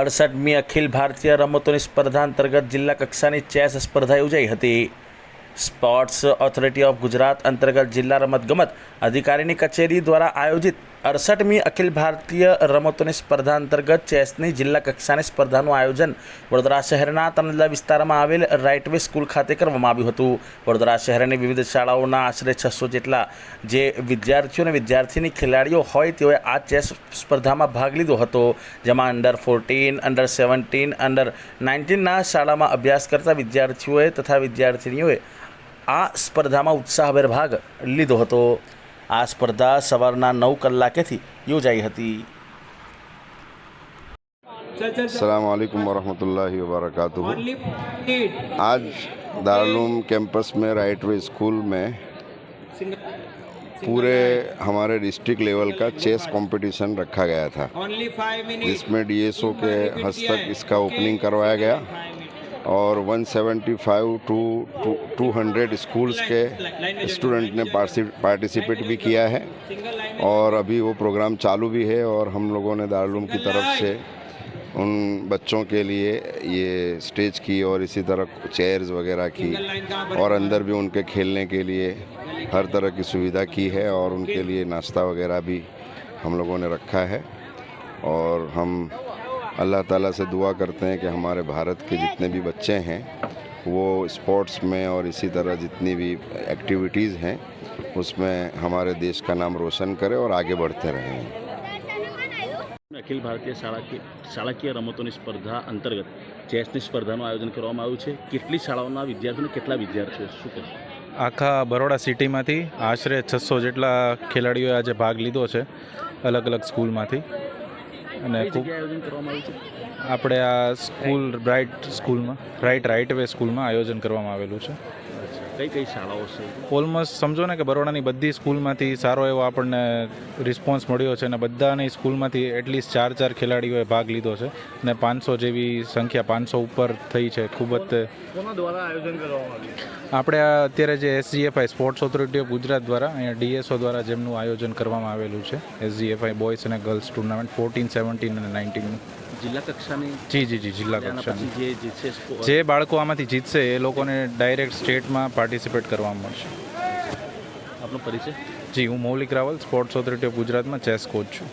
અડસઠમી અખિલ ભારતીય રમતોની સ્પર્ધા અંતર્ગત જિલ્લા કક્ષાની ચેસ સ્પર્ધા યોજાઈ હતી. સ્પોર્ટ્સ ઓથોરિટી ઓફ ગુજરાત અંતર્ગત જિલ્લા રમતગમત અધિકારીની કચેરી દ્વારા આયોજિત અડસઠમી અખિલ ભારતીય રમતોની સ્પર્ધા અંતર્ગત ચેસની જિલ્લા કક્ષાની સ્પર્ધાનું આયોજન વડોદરા શહેરના તનલા વિસ્તારમાં આવેલ રાઇટવે સ્કૂલ ખાતે કરવામાં આવ્યું હતું. વડોદરા શહેરની વિવિધ શાળાઓના આશરે છસો જેટલા જે વિદ્યાર્થીઓ અને વિદ્યાર્થીની ખેલાડીઓ હોય તેઓએ આ ચેસ સ્પર્ધામાં ભાગ લીધો હતો. જેમાં under fourteen under seventeen under નાઇન્ટીનના શાળામાં અભ્યાસ કરતા વિદ્યાર્થીઓએ તથા વિદ્યાર્થીનીઓએ આ સ્પર્ધામાં ઉત્સાહભેર ભાગ લીધો હતો. આ સ્પર્ધા સવારના નવ કલાકેથી યોજાઈ હતી अल्लाम वरहमतुल्लाहि वबरकातुहू Only eight. आज दारुलूम कैंपस में राइट वे स्कूल में पूरे हमारे डिस्ट्रिक्ट लेवल का चेस कंपटीशन रखा गया था Only five minutes. जिसमें डीएसओ के हस्तक इसका ओपनिंग करवाया गया और 175 टू टू हंड्रेड स्कूल्स के स्टूडेंट ने पार्टिसिपेट भी किया है। और अभी वो प्रोग्राम चालू भी है और हम लोगों ने दारुलूम की तरफ़ से उन बच्चों के लिए ये स्टेज की और इसी तरह चेयर्स वगैरह की और अंदर भी उनके खेलने के लिए हर तरह की सुविधा की है और उनके लिए नाश्ता वगैरह भी हम लोगों ने रखा है। और हम अल्लाह ताला से दुआ करते हैं कि हमारे भारत के जितने भी बच्चे हैं वो स्पोर्ट्स में और इसी तरह जितनी भी एक्टिविटीज़ हैं उसमें हमारे देश का नाम रोशन करें और आगे बढ़ते रहें અખિલ ભારતીય શાળાકીય શાળાકીય રમતોની સ્પર્ધા અંતર્ગત ચેસની સ્પર્ધાનું આયોજન કરવામાં આવ્યું છે કેટલી શાળાઓના વિદ્યાર્થીઓ અને કેટલા વિદ્યાર્થીઓ શું કહેશો આખા બરોડા સિટીમાંથી આશરે છસો જેટલા ખેલાડીઓએ આજે ભાગ લીધો છે અલગ અલગ સ્કૂલમાંથી અને ખૂબ આપણે આ સ્કૂલ બ્રાઇટ સ્કૂલમાં રાઇટ રાઇટ વે સ્કૂલમાં આયોજન કરવામાં આવેલું છે. કઈ કઈ શાળાઓ છે? ઓલમોસ્ટ સમજો ને કે બરોડાની બધી સ્કૂલમાંથી સારો એવો આપણને રિસ્પોન્સ મળ્યો છે અને બધાની સ્કૂલમાંથી એટલીસ્ટ ચાર ચાર ખેલાડીઓએ ભાગ લીધો છે અને પાંચસો જેવી સંખ્યા પાંચસો ઉપર થઈ છે. ખૂબ જ દ્વારા આયોજન કરવામાં આપણે અત્યારે જે SGFI sports authority of Gujarat દ્વારા અહીંયા ડીએસઓ દ્વારા જેમનું આયોજન કરવામાં આવેલું છે એસજીએફઆઈ બોયઝ અને ગર્લ્સ ટુર્નામેન્ટ ફોર્ટીન સેવન્ટીન અને નાઇન્ટીનનું જિલ્લા કક્ષાની જી જી જી જિલ્લા કક્ષાની. જે બાળકો આમાંથી જીતશે એ લોકોને ડાયરેક્ટ સ્ટેટમાં પાર્ટિસિપેટ કરવા મળશે. આપનો પરિચય? જી હું Maulik Raval sports authority of ગુજરાતમાં ચેસ કોચ છું.